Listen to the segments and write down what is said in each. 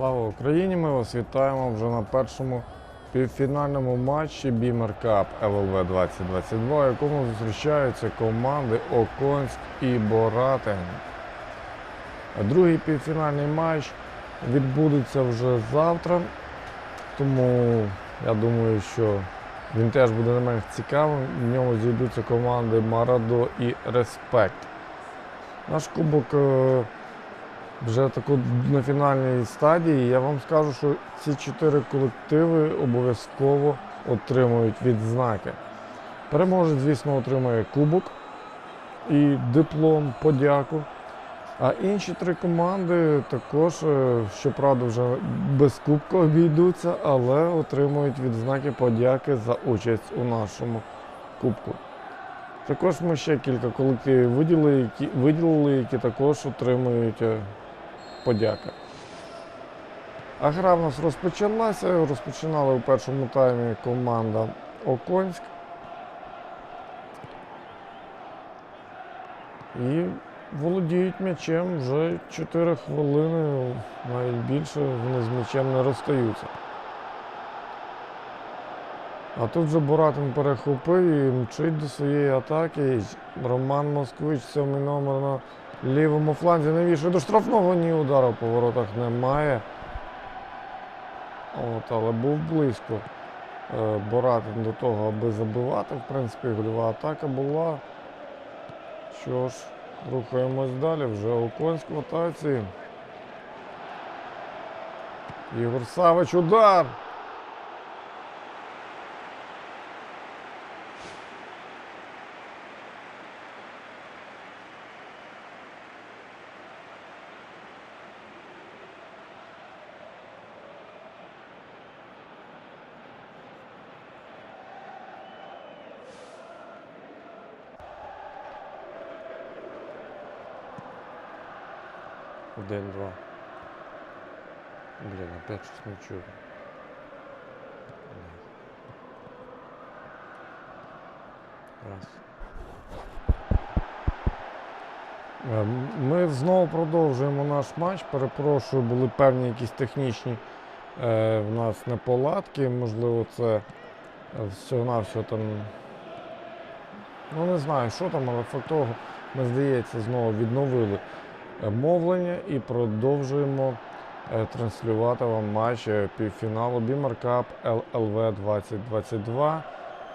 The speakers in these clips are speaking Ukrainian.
Слава Україні! Ми вас вітаємо вже на першому півфінальному матчі Бімер Кап ЛЛВ 2022, в якому зустрічаються команди Оконськ і Боратин. Другий півфінальний матч відбудеться вже завтра, тому я думаю, що він теж буде не менш цікавим. В ньому зійдуться команди Марадо і Респект. Наш кубок е, вже таку на фінальній стадії. Я вам скажу, що ці чотири колективи обов'язково отримують відзнаки. Переможець, звісно, отримає кубок і диплом, подяку. А інші три команди також, е, щоправда, вже без кубка обійдуться, але отримують відзнаки подяки за участь у нашому кубку. Також ми ще кілька колективів виділили, які, виділили, які також отримують подяки. А гра в нас розпочалася. Розпочинали у першому таймі команда Оконськ. І володіють м'ячем вже 4 хвилини, навіть більше вони з м'ячем не розстаються. А тут вже Боратин перехопив і мчить до своєї атаки. Роман Москвич, сьомий номер на лівому фланзі. Навіщо до штрафного ні удару по воротах немає. От, але був близько е, Боратин до того, аби забивати. В принципі, гольова атака була. Що ж, рухаємось далі. Вже Оконськ в атаці. Ігор Савич, удар! Один, два. Блин, опять щось не чую. Раз. Е, Ми знову продовжуємо наш матч. Перепрошую, були певні якісь технічні е, в нас неполадки. Можливо, це всього-навсього там. Ну не знаю, що там, але факт того, ми, здається, знову відновили мовлення і продовжуємо е, транслювати вам матч е, півфіналу Cup LLV 2022.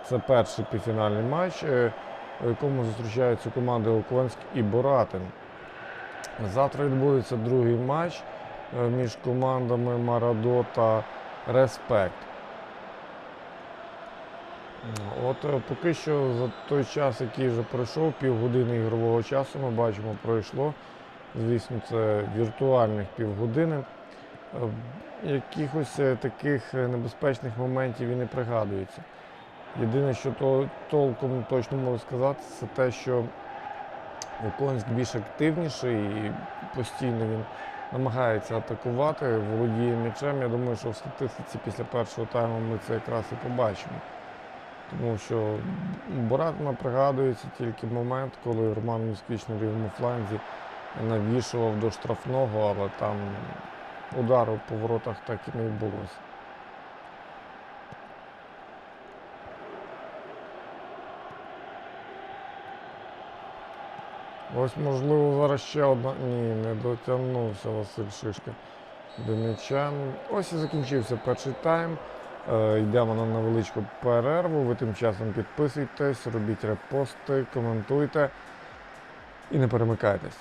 Це перший півфінальний матч, е, у якому зустрічаються команди Оконськ і Боратин. Завтра відбудеться другий матч між командами Марадо та Респект. От поки що за той час, який вже пройшов, півгодини ігрового часу, ми бачимо, пройшло. Звісно, це віртуальних півгодини. Е, Якихось е, таких е, небезпечних моментів і не пригадується. Єдине, що то, толком точно можу сказати, це те, що Оконськ більш активніший і постійно він намагається атакувати, володіє м'ячем. Я думаю, що в статистиці після першого тайму ми це якраз і побачимо. Тому що Боратина пригадується тільки момент, коли Роман Москвич на лівому фланзі навішував до штрафного, але там удару по воротах так і не відбулося. Ось, можливо, зараз ще одна. Ні, не дотягнувся Василь Шишка до м'яча. Ось і закінчився перший тайм. Е, йдемо на невеличку перерву. Ви тим часом підписуйтесь, робіть репости, коментуйте і не перемикайтесь.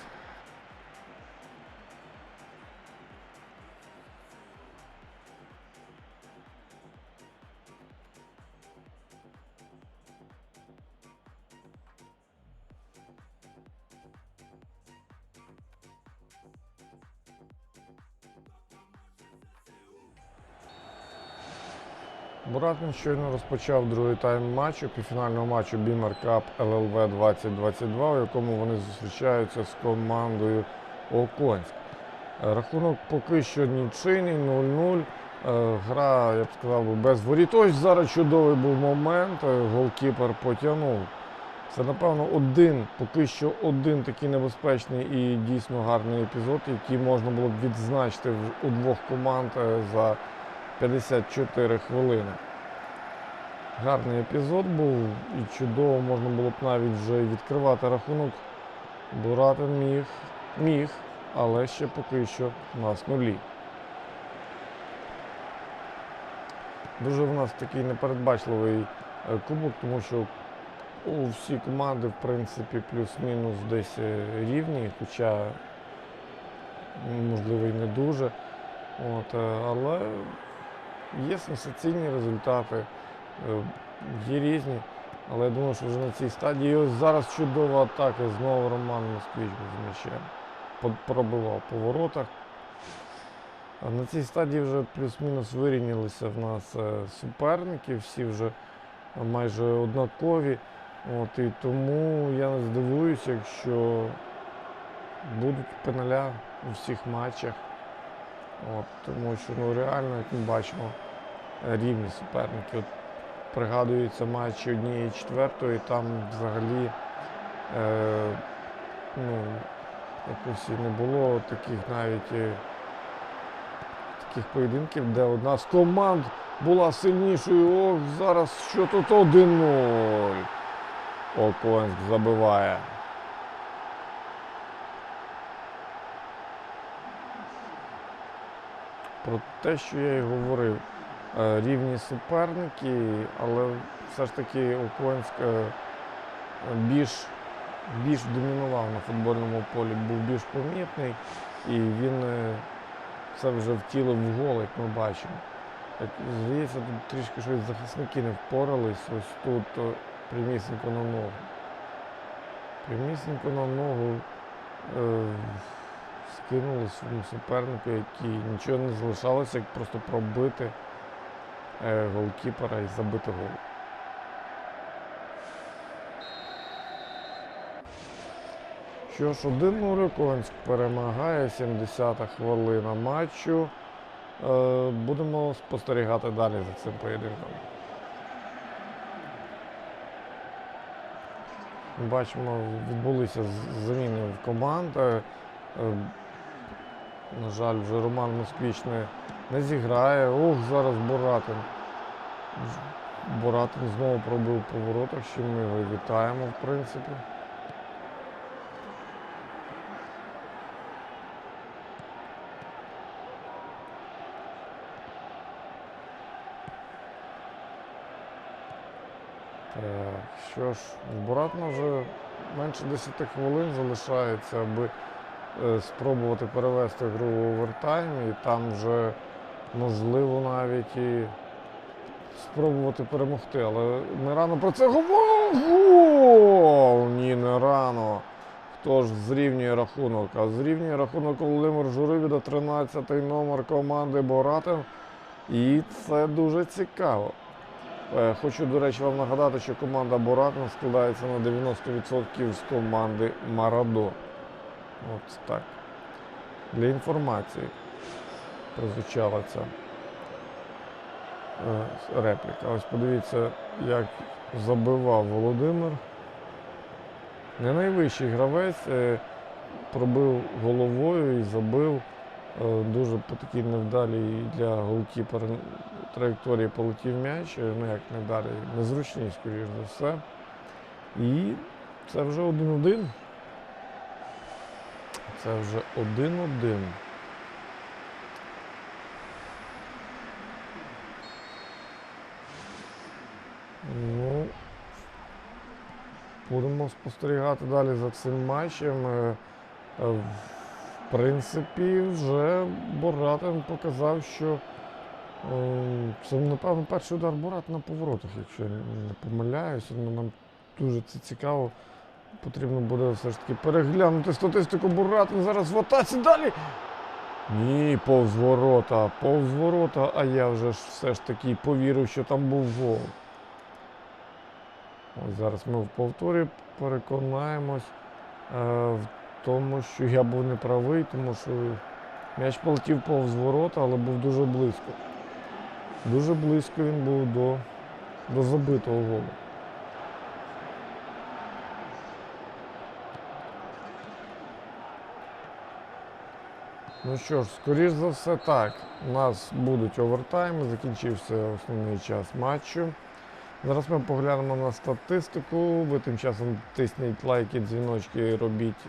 Буратин щойно розпочав другий тайм матчу, півфінального матчу Бімер Cup ЛЛВ 2022, у якому вони зустрічаються з командою Оконськ. Е, Рахунок поки що нічийний, 0-0. Е, Гра, я б сказав, без воріт. Ось зараз чудовий був момент. е, Голкіпер потягнув Це, напевно, один, поки що один такий небезпечний і дійсно гарний епізод, який можна було б відзначити у двох команд за 54 хвилини. Гарний епізод був і чудово можна було б навіть вже відкривати рахунок. Буратин міг, міг, але ще поки що нас нулі. Дуже в нас такий непередбачливий е, кубок, тому що у всі команди, в принципі, плюс-мінус десь е, рівні, хоча, можливо, і не дуже. От, е, але є сенсаційні результати, е, є різні. Але я думаю, що вже на цій стадії І ось зараз чудова атака. Знову Роман Москвич з м'ячем. Пробивав по воротах. На цій стадії вже плюс-мінус вирівнялися в нас е, суперники, всі вже майже однакові. От, і тому я не здивуюся, якщо будуть пеналя у всіх матчах. От, тому що ну, реально, як ми бачимо, рівні суперники. От, пригадуються матчі однієї четвертої, там взагалі е, ну, якось і не було таких навіть е, таких поєдинків, де одна з команд була сильнішою. Ох, зараз що тут 1-0. Оконськ забиває. Про те, що я і говорив, е, рівні суперники, але все ж таки Оконськ е, більш, більш домінував на футбольному полі, був більш помітний, і він е, це вже втілив в гол, як ми бачимо. Як, здається, тут трішки щось захисники не впорались, ось тут прямісінько на ногу. Прямісінько на ногу е, скинули своєму супернику, який нічого не залишалося, як просто пробити е, голкіпера і забити гол. Що ж, 1-0 Конськ перемагає, 70-та хвилина матчу. Е, Будемо спостерігати далі за цим поєдинком. Бачимо, відбулися з- зміни в команд. Е, е, На жаль, вже Роман Москвіч не, не зіграє. Ох, зараз Боратин. Боратин знову пробив по воротах, з чим ми його вітаємо, в принципі. Так, що ж, в Боратна вже менше 10 хвилин залишається, аби е, спробувати перевести гру в овертайм, і там вже можливо навіть і спробувати перемогти. Але не рано про це говоримо. Гол! Ні, не рано. Хто ж зрівнює рахунок? А зрівнює рахунок Володимир Журивіда, 13-й номер команди Боратин. І це дуже цікаво. Е, Хочу, до речі, вам нагадати, що команда Боратин складається на 90% з команди Марадо. От так. Для інформації прозвучала ця е, репліка. Ось подивіться, як забивав Володимир. Не найвищий гравець е, пробив головою і забив. Е, Дуже по такій невдалій для голкіпера траєкторії полетів м'яч, ну як невдалій, незручній, скоріш за все. І це вже 1-1. Це вже 1-1. Ну, будемо спостерігати далі за цим матчем. Е, е, В принципі, вже Боратин показав, що е, це, напевно, перший удар Борат на поворотах, якщо я не помиляюся. Нам дуже це цікаво. Потрібно буде все ж таки переглянути статистику Буратин зараз в атаці далі. Ні, повз ворота, повз ворота, а я вже ж все ж таки повірив, що там був гол. Ось зараз ми в повторі переконаємось е, в тому, що я був неправий, тому що м'яч полетів повз ворота, але був дуже близько. Дуже близько він був до, до забитого голу. Ну що ж, скоріш за все так. У нас будуть овертайми, закінчився основний час матчу. Зараз ми поглянемо на статистику. Ви тим часом тисніть лайки, дзвіночки, робіть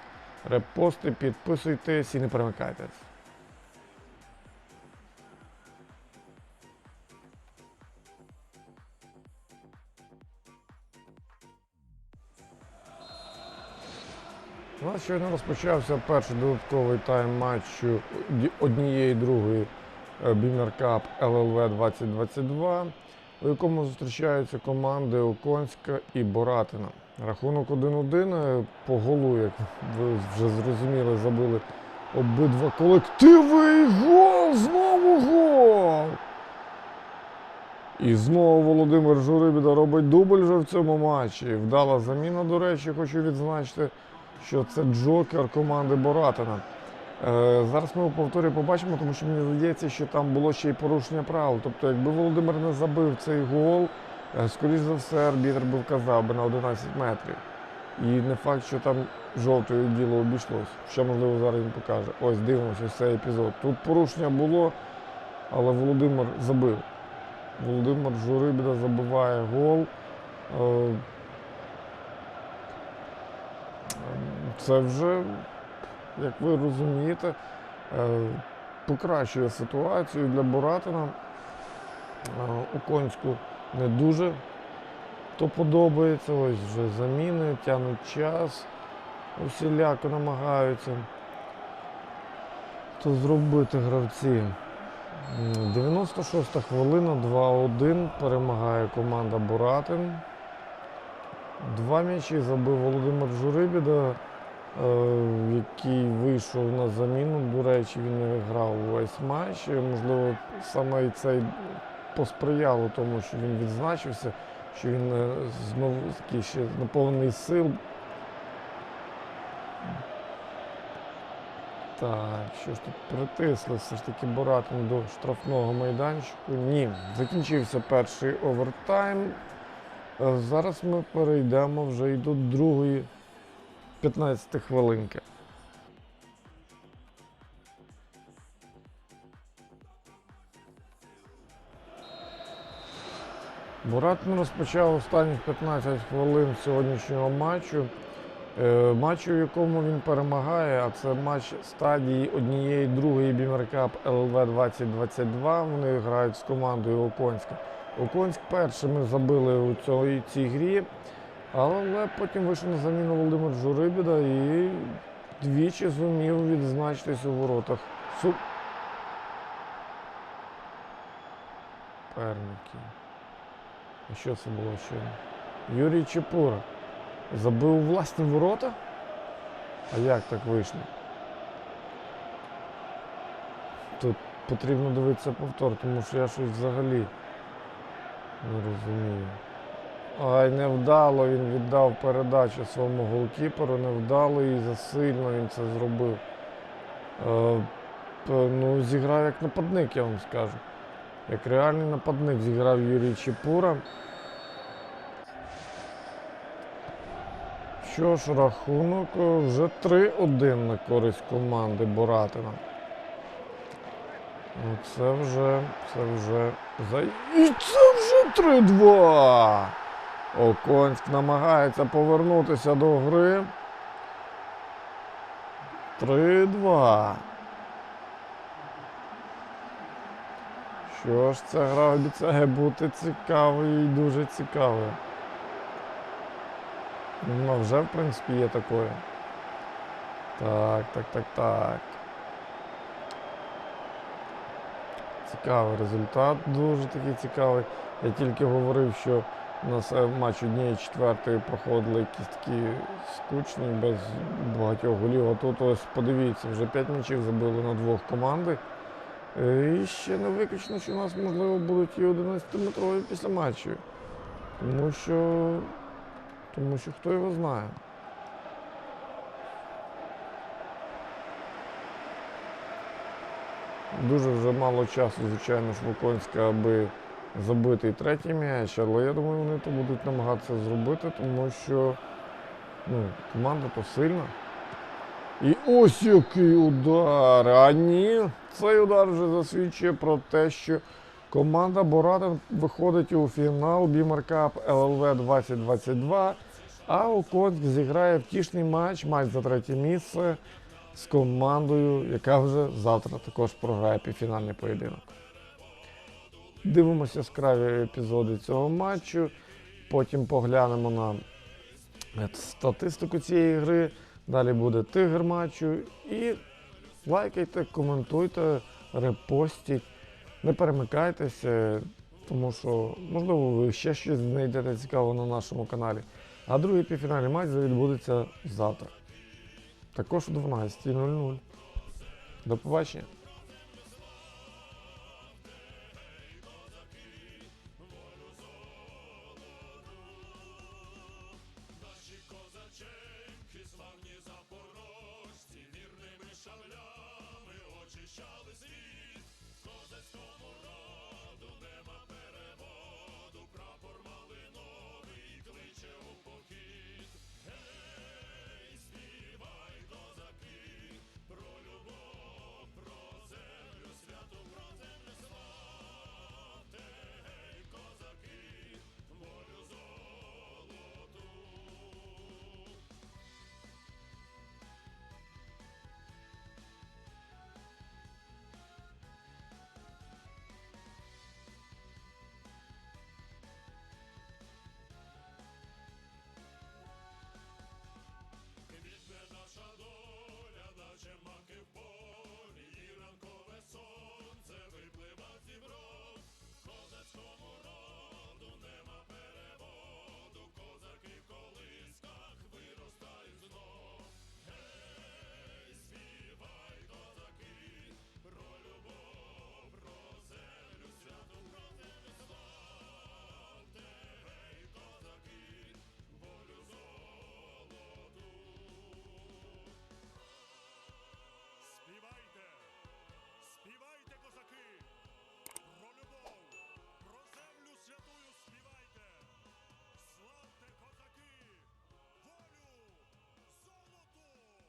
репости, підписуйтесь і не перемикайтесь. У нас щойно розпочався перший додатковий тайм матчу однієї другої Бімер Кап ЛЛВ 2022, у якому зустрічаються команди Оконська і Боратина. Рахунок 1-1 е, по голу, як ви вже зрозуміли, забили обидва колективи. Гол! Знову гол! І знову Володимир Журибіда робить дубль вже в цьому матчі. Вдала заміна, до речі, хочу відзначити, що це Джокер команди Боратина. Е, зараз ми повторі побачимо, тому що мені здається, що там було ще й порушення правил. Тобто, якби Володимир не забив цей гол, е, скоріш за все, арбітр би вказав би на 11 метрів. І не факт, що там жовтою діло обійшлось. Що можливо зараз він покаже. Ось дивимося цей епізод. Тут порушення було, але Володимир забив. Володимир Журибіда забиває гол. Це вже, як ви розумієте, е, покращує ситуацію для Боратина. Е, У не дуже то подобається. Ось вже заміни, тягнуть час, усіляко намагаються то зробити гравці. М, 96 хвилина, 2-1 перемагає команда Буратин. Два м'ячі забив Володимир Журибіда, який вийшов на заміну. До речі, він не грав весь матч. Можливо, саме і це посприяло тому, що він відзначився, що він е, знову таки ще наповнений сил. Так, що ж тут притисли все ж таки Боратин до штрафного майданчику. Ні, закінчився перший овертайм. Е, Зараз ми перейдемо вже і до другої 15 хвилинки. Буратин розпочав останні 15 хвилин сьогоднішнього матчу. Е, Матч, у якому він перемагає, а це матч стадії однієї другої Бімеркап ЛЛВ 2022. Вони грають з командою Оконська. Оконськ першими забили у цій грі, але потім вийшов на заміну Володимир Журибіда і двічі зумів відзначитись у воротах. Су... Перники. А що це було ще? Юрій Чепура. Забив власні ворота? А як так вийшло? Тут потрібно дивитися повтор, тому що я щось взагалі не розумію. Ай, невдало він віддав передачу своєму голкіперу, невдало і засильно він це зробив. Е, ну, зіграв як нападник, я вам скажу. Як реальний нападник зіграв Юрій Чепура. Що ж, рахунок е, вже 3-1 на користь команди Боратина. Ну, Це вже, це вже. І це вже 3-2. Оконськ намагається повернутися до гри. 3-2. Що ж, ця гра обіцяє бути цікавою і дуже цікавою. Ну, вже, в принципі, є такое. Так, так, так, так. Цікавий результат, дуже такий цікавий. Я тільки говорив, що нас е, матч однієї четвертої проходили якісь такі скучні, без багатьох голів. А тут ось подивіться, вже 5 м'ячів забили на двох команди. Е, І ще не виключно, що у нас, можливо, будуть і 11-метрові після матчу. Тому що тому що хто його знає. Дуже вже мало часу, звичайно, ж Луконська, аби забити і третій м'яч, але я думаю, вони то будуть намагатися зробити, тому що ну, команда то сильна. І ось який удар. А ні, цей удар вже засвідчує про те, що команда Боратин виходить у фінал Бімер Кап ЛЛВ 2022. А Оконськ зіграє втішний матч, матч за третє місце з командою, яка вже завтра також програє півфінальний поєдинок. Дивимося яскраві епізоди цього матчу. Потім поглянемо на е, статистику цієї гри. Далі буде тигр матчу. І лайкайте, коментуйте, репостіть. Не перемикайтеся, тому що, можливо, ви ще щось знайдете цікаве на нашому каналі. А другий півфінальний матч відбудеться завтра. Також о 12.00. До побачення. шаблями очищали світ.